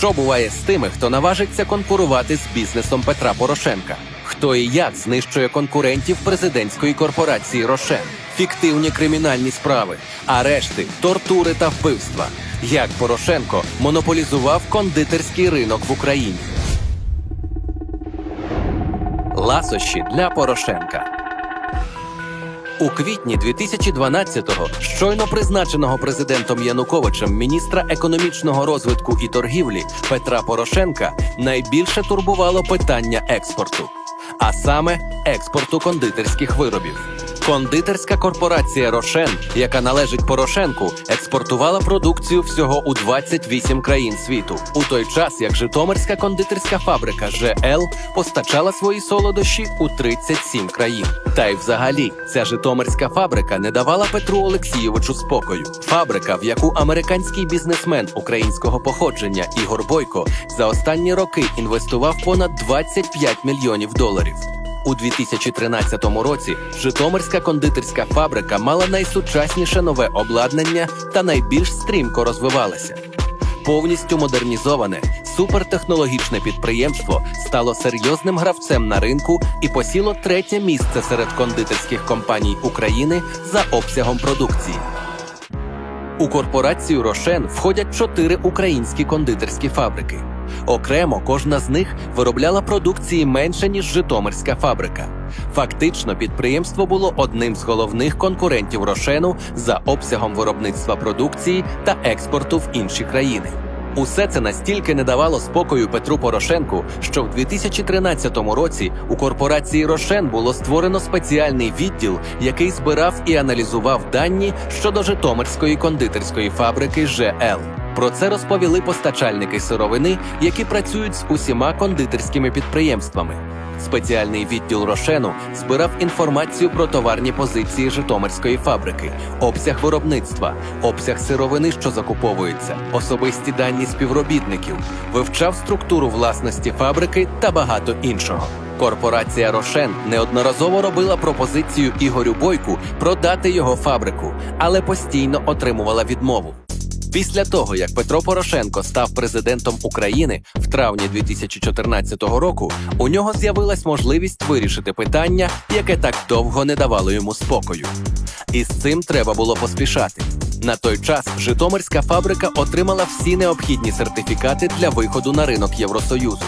Що буває з тими, хто наважиться конкурувати з бізнесом Петра Порошенка? Хто і як знищує конкурентів президентської корпорації Рошен? Фіктивні кримінальні справи, арешти, тортури та вбивства. Як Порошенко монополізував кондитерський ринок в Україні? Ласощі для Порошенка. У квітні 2012-го щойно призначеного президентом Януковичем міністра економічного розвитку і торгівлі Петра Порошенка найбільше турбувало питання експорту, а саме експорту кондитерських виробів. Кондитерська корпорація Рошен, яка належить Порошенку, експортувала продукцію всього у 28 країн світу, у той час як Житомирська кондитерська фабрика ЖЛ постачала свої солодощі у 37 країн. Та й взагалі, ця Житомирська фабрика не давала Петру Олексійовичу спокою. Фабрика, в яку американський бізнесмен українського походження Ігор Бойко за останні роки інвестував понад 25 мільйонів доларів. У 2013 році Житомирська кондитерська фабрика мала найсучасніше нове обладнання та найбільш стрімко розвивалася. Повністю модернізоване супертехнологічне підприємство стало серйозним гравцем на ринку і посіло третє місце серед кондитерських компаній України за обсягом продукції. У корпорацію Рошен входять чотири українські кондитерські фабрики. Окремо кожна з них виробляла продукції менше ніж Житомирська фабрика. Фактично, підприємство було одним з головних конкурентів Рошену за обсягом виробництва продукції та експорту в інші країни. Усе це настільки не давало спокою Петру Порошенку, що в 2013 році у корпорації Рошен було створено спеціальний відділ, який збирав і аналізував дані щодо Житомирської кондитерської фабрики ЖЛ. Про це розповіли постачальники сировини, які працюють з усіма кондитерськими підприємствами. Спеціальний відділ Рошену збирав інформацію про товарні позиції Житомирської фабрики, обсяг виробництва, обсяг сировини, що закуповується, особисті дані співробітників, вивчав структуру власності фабрики та багато іншого. Корпорація Рошен неодноразово робила пропозицію Ігорю Бойку продати його фабрику, але постійно отримувала відмову. Після того, як Петро Порошенко став президентом України в травні 2014 року, у нього з'явилась можливість вирішити питання, яке так довго не давало йому спокою. І з цим треба було поспішати. На той час Житомирська фабрика отримала всі необхідні сертифікати для виходу на ринок Євросоюзу.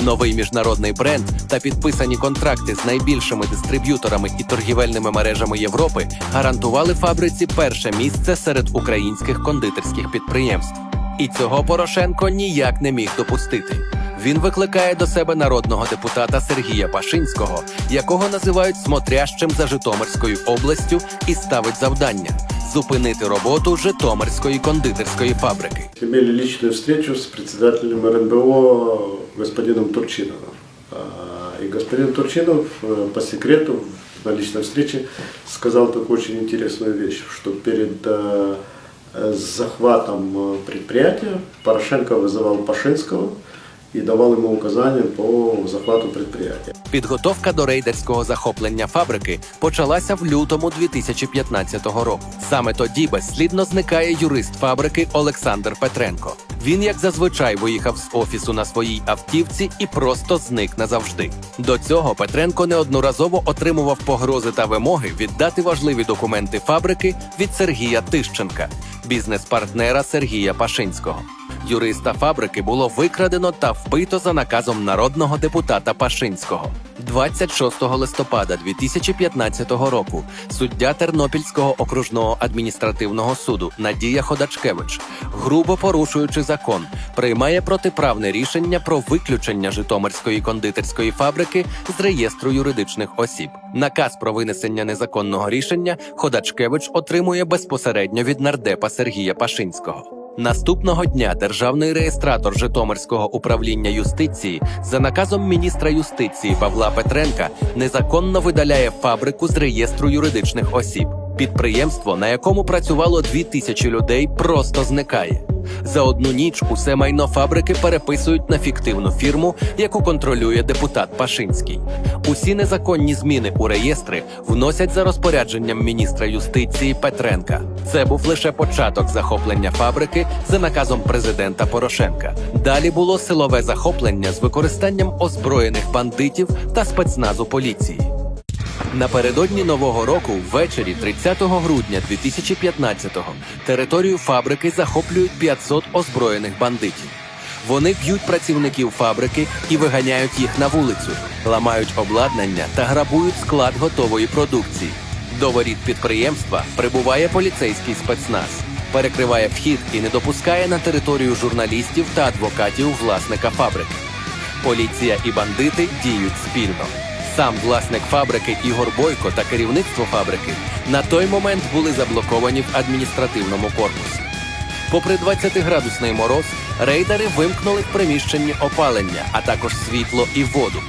Новий міжнародний бренд та підписані контракти з найбільшими дистриб'юторами і торгівельними мережами Європи гарантували фабриці перше місце серед українських кондитерських підприємств. І цього Порошенко ніяк не міг допустити. Він викликає до себе народного депутата Сергія Пашинського, якого називають смотрящим за Житомирською областю, і ставить завдання зупинити роботу Житомирської кондитерської фабрики. Имели личную встречу с председателем РНБО господином Турчиновым. А, И господин Турчинов э, по секрету на личной встрече сказал такую очень интересную вещь, что перед э, э, захватом э, предприятия Порошенко вызывал Пашинского и давал ему указания по захвату предприятия. Підготовка до рейдерського захоплення фабрики почалася в лютому 2015 року. Саме тоді безслідно зникає юрист фабрики Олександр Петренко. Він, як зазвичай, виїхав з офісу на своїй автівці і просто зник назавжди. До цього Петренко неодноразово отримував погрози та вимоги віддати важливі документи фабрики від Сергія Тищенка, бізнес-партнера Сергія Пашинського. Юриста фабрики було викрадено та вбито за наказом народного депутата Пашинського. 26 листопада 2015 року суддя Тернопільського окружного адміністративного суду Надія Ходачкевич, грубо порушуючи закон, приймає протиправне рішення про виключення Житомирської кондитерської фабрики з реєстру юридичних осіб. Наказ про винесення незаконного рішення Ходачкевич отримує безпосередньо від нардепа Сергія Пашинського. Наступного дня державний реєстратор Житомирського управління юстиції за наказом міністра юстиції Павла Петренка незаконно видаляє фабрику з реєстру юридичних осіб. Підприємство, на якому працювало дві тисячі людей, просто зникає. За одну ніч усе майно фабрики переписують на фіктивну фірму, яку контролює депутат Пашинський. Усі незаконні зміни у реєстри вносять за розпорядженням міністра юстиції Петренка. Це був лише початок захоплення фабрики за наказом президента Порошенка. Далі було силове захоплення з використанням озброєних бандитів та спецназу поліції. Напередодні нового року, ввечері 30 грудня 2015-го, територію фабрики захоплюють 500 озброєних бандитів. Вони б'ють працівників фабрики і виганяють їх на вулицю, ламають обладнання та грабують склад готової продукції. До воріт підприємства прибуває поліцейський спецназ, перекриває вхід і не допускає на територію журналістів та адвокатів власника фабрики. Поліція і бандити діють спільно. Сам власник фабрики Ігор Бойко та керівництво фабрики на той момент були заблоковані в адміністративному корпусі. Попри 20-градусний мороз, рейдери вимкнули в приміщенні опалення, а також світло і воду.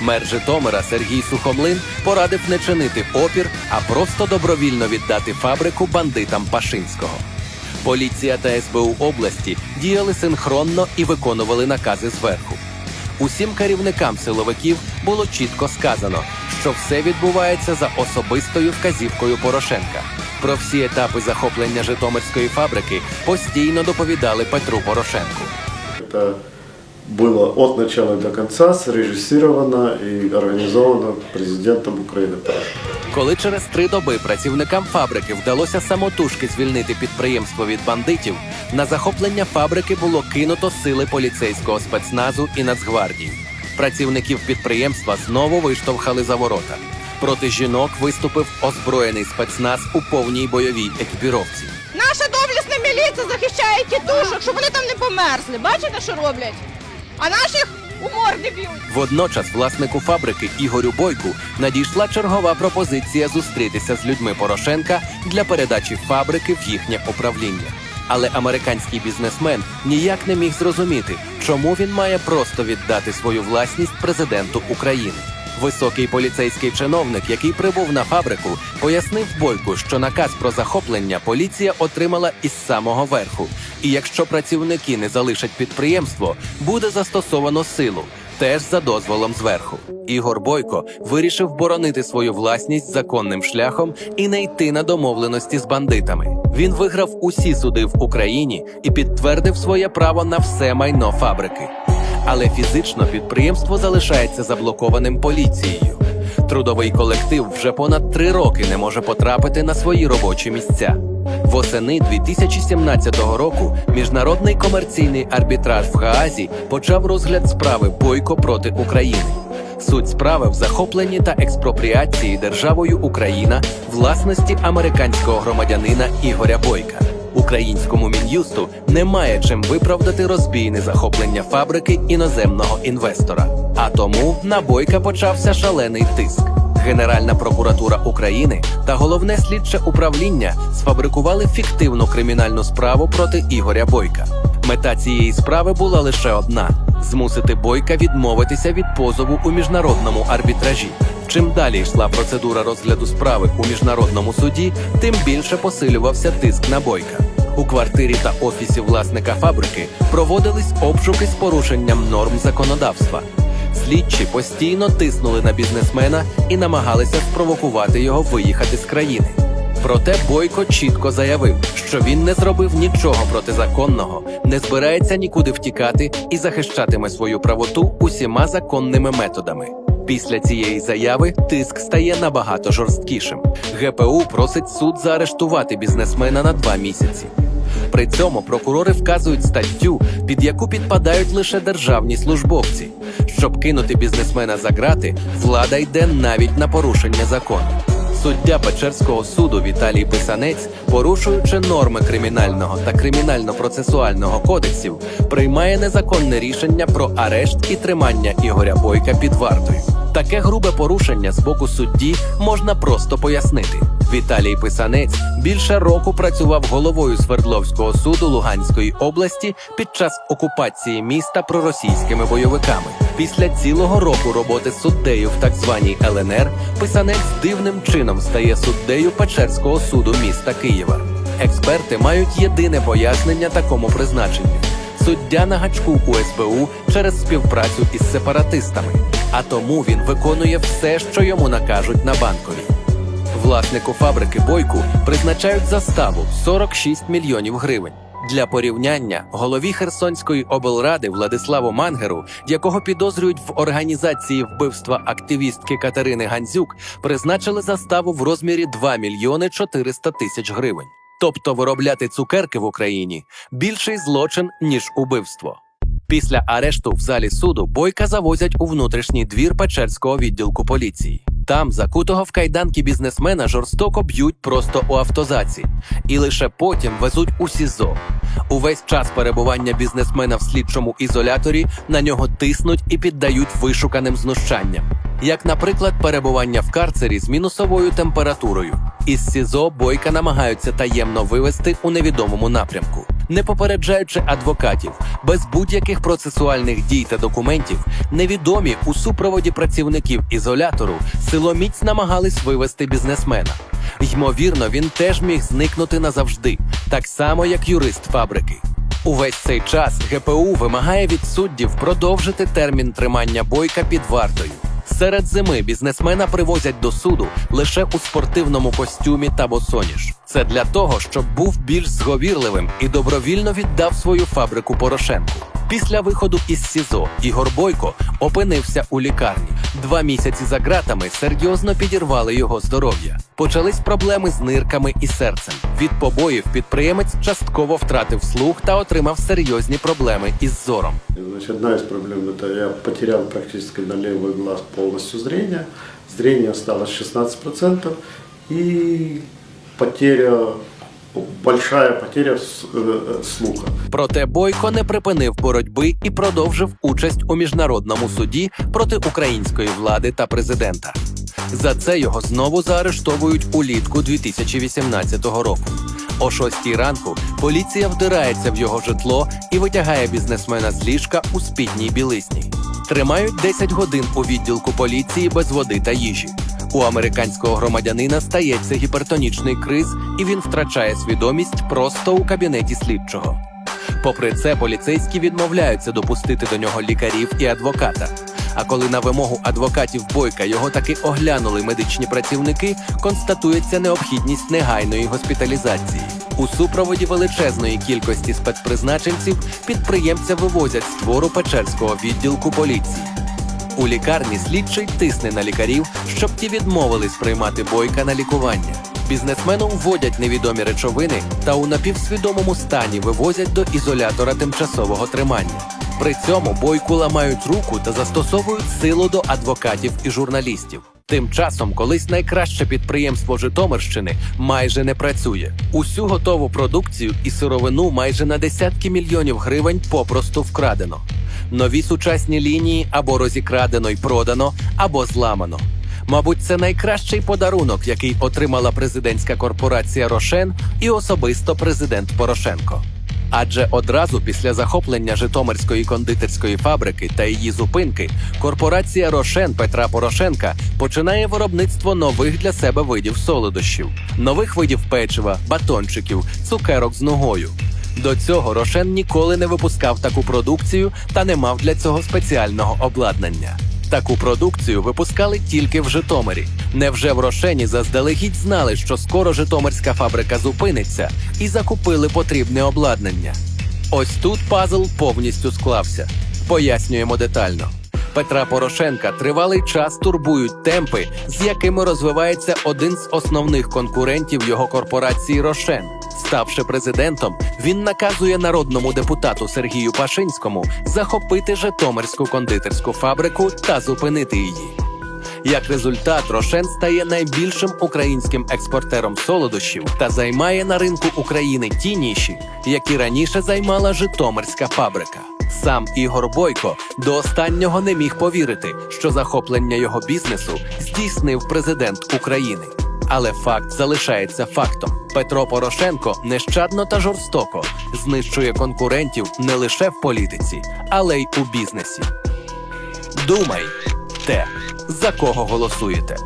Мер Житомира Сергій Сухомлин порадив не чинити опір, а просто добровільно віддати фабрику бандитам Пашинського. Поліція та СБУ області діяли синхронно і виконували накази зверху. Усім керівникам силовиків було чітко сказано, що все відбувається за особистою вказівкою Порошенка. Про всі етапи захоплення Житомирської фабрики постійно доповідали Петру Порошенку Это было от начала до конца срежиссировано и организовано президентом Украины Порошенко. Коли через три доби працівникам фабрики вдалося самотужки звільнити підприємство від бандитів, на захоплення фабрики було кинуто сили поліцейського спецназу і Нацгвардії. Працівників підприємства знову виштовхали за ворота. Проти жінок виступив озброєний спецназ у повній бойовій екіпіровці. Наша доблісна міліція захищає тітушок, щоб вони там не померзли. Бачите, що роблять? А наших у морди б'ють. Водночас власнику фабрики Ігорю Бойку надійшла чергова пропозиція зустрітися з людьми Порошенка для передачі фабрики в їхнє управління. Але американський бізнесмен ніяк не міг зрозуміти, чому він має просто віддати свою власність президенту України. Високий поліцейський чиновник, який прибув на фабрику, пояснив Бойку, що наказ про захоплення поліція отримала із самого верху. І якщо працівники не залишать підприємство, буде застосовано силу, теж за дозволом зверху. Ігор Бойко вирішив боронити свою власність законним шляхом і не йти на домовленості з бандитами. Він виграв усі суди в Україні і підтвердив своє право на все майно фабрики. Але фізично підприємство залишається заблокованим поліцією. Трудовий колектив вже понад три роки не може потрапити на свої робочі місця. Восени 2017 року міжнародний комерційний арбітраж в Гаазі почав розгляд справи Бойко проти України. Суть справи в захопленні та експропріації державою Україна власності американського громадянина Ігоря Бойка. Українському мін'юсту немає чим виправдати розбійне захоплення фабрики іноземного інвестора. А тому на Бойка почався шалений тиск. Генеральна прокуратура України та головне слідче управління сфабрикували фіктивну кримінальну справу проти Ігоря Бойка. Мета цієї справи була лише одна: змусити Бойка відмовитися від позову у міжнародному арбітражі. Чим далі йшла процедура розгляду справи у міжнародному суді, тим більше посилювався тиск на Бойка. У квартирі та офісі власника фабрики проводились обшуки з порушенням норм законодавства. Слідчі постійно тиснули на бізнесмена і намагалися спровокувати його виїхати з країни. Проте Бойко чітко заявив, що він не зробив нічого протизаконного, не збирається нікуди втікати і захищатиме свою правоту усіма законними методами. Після цієї заяви тиск стає набагато жорсткішим. ГПУ просить суд заарештувати бізнесмена на два місяці. При цьому прокурори вказують статтю, під яку підпадають лише державні службовці. Щоб кинути бізнесмена за грати, влада йде навіть на порушення закону. Суддя Печерського суду Віталій Писанець, порушуючи норми кримінального та кримінально-процесуального кодексів, приймає незаконне рішення про арешт і тримання Ігоря Бойка під вартою. Таке грубе порушення з боку судді можна просто пояснити. Віталій Писанець більше року працював головою Свердловського суду Луганської області під час окупації міста проросійськими бойовиками. Після цілого року роботи суддею в так званій ЛНР Писанець дивним чином стає суддею Печерського суду міста Києва. Експерти мають єдине пояснення такому призначенню. Суддя на гачку у СБУ через співпрацю із сепаратистами, а тому він виконує все, що йому накажуть на банковій. Власнику фабрики Бойку призначають заставу 46 мільйонів гривень. Для порівняння голові Херсонської облради Владиславу Мангеру, якого підозрюють в організації вбивства активістки Катерини Гандзюк, призначили заставу в розмірі 2 мільйони 400 тисяч гривень. Тобто виробляти цукерки в Україні більший злочин ніж убивство. Після арешту в залі суду бойка завозять у внутрішній двір Печерського відділку поліції. Там закутого в кайданки бізнесмена жорстоко б'ють просто у автозаці, і лише потім везуть у СІЗО. Увесь час перебування бізнесмена в слідчому ізоляторі на нього тиснуть і піддають вишуканим знущанням. Як, наприклад, перебування в карцері з мінусовою температурою. Із СІЗО бойка намагаються таємно вивести у невідомому напрямку, не попереджаючи адвокатів, без будь-яких процесуальних дій та документів, невідомі у супроводі працівників ізолятору силоміць намагались вивести бізнесмена. Ймовірно, він теж міг зникнути назавжди, так само як юрист фабрики. Увесь цей час ГПУ вимагає від суддів продовжити термін тримання бойка під вартою. Серед зими бізнесмена привозять до суду лише у спортивному костюмі та босоніж. Це для того, щоб був більш зговірливим і добровільно віддав свою фабрику Порошенку. Після виходу із СІЗО Ігор Бойко опинився у лікарні. Два місяці за ґратами серйозно підірвали його здоров'я. Почались проблеми з нирками і серцем. Від побоїв підприємець частково втратив слух та отримав серйозні проблеми із зором. Значит, одна из проблем это я потерял практически на левый глаз полностью зрение. Зрение осталось 16% и потеря, большая потеря э, слуха. Проте Бойко не припинив боротьби і продовжив участь у міжнародному суді проти української влади та президента. За це його знову заарештовують улітку 2018 року. О 6 ранку поліція вдирається в його житло і витягає бізнесмена з ліжка у спідній білизні. Тримають 10 годин у відділку поліції без води та їжі. У американського громадянина стається гіпертонічний криз, і він втрачає свідомість просто у кабінеті слідчого. Попри це, поліцейські відмовляються допустити до нього лікарів і адвоката. А коли на вимогу адвокатів Бойка його таки оглянули медичні працівники, констатується необхідність негайної госпіталізації. У супроводі величезної кількості спецпризначенців підприємця вивозять з двору Печерського відділку поліції. У лікарні слідчий тисне на лікарів, щоб ті відмовились приймати бойка на лікування. Бізнесмену вводять невідомі речовини та у напівсвідомому стані вивозять до ізолятора тимчасового тримання. При цьому бойку ламають руку та застосовують силу до адвокатів і журналістів. Тим часом колись найкраще підприємство Житомирщини майже не працює. Усю готову продукцію і сировину майже на десятки мільйонів гривень попросту вкрадено. Нові сучасні лінії або розікрадено й продано, або зламано. Мабуть, це найкращий подарунок, який отримала президентська корпорація Рошен і особисто президент Порошенко. Адже одразу після захоплення Житомирської кондитерської фабрики та її зупинки корпорація Рошен Петра Порошенка починає виробництво нових для себе видів солодощів, нових видів печива, батончиків, цукерок з ногою. До цього Рошен ніколи не випускав таку продукцію та не мав для цього спеціального обладнання. Таку продукцію випускали тільки в Житомирі. Невже в Рошені заздалегідь знали, що скоро Житомирська фабрика зупиниться, і закупили потрібне обладнання? Ось тут пазл повністю склався. Пояснюємо детально. Петра Порошенка тривалий час турбують темпи, з якими розвивається один з основних конкурентів його корпорації Рошен. Ставши президентом, він наказує народному депутату Сергію Пашинському захопити Житомирську кондитерську фабрику та зупинити її. Як результат, Рошен стає найбільшим українським експортером солодощів та займає на ринку України ті ніші, які раніше займала Житомирська фабрика. Сам Ігор Бойко до останнього не міг повірити, що захоплення його бізнесу здійснив президент України. Але факт залишається фактом. Петро Порошенко нещадно та жорстоко знищує конкурентів не лише в політиці, але й у бізнесі. Думай, те, за кого голосуєте.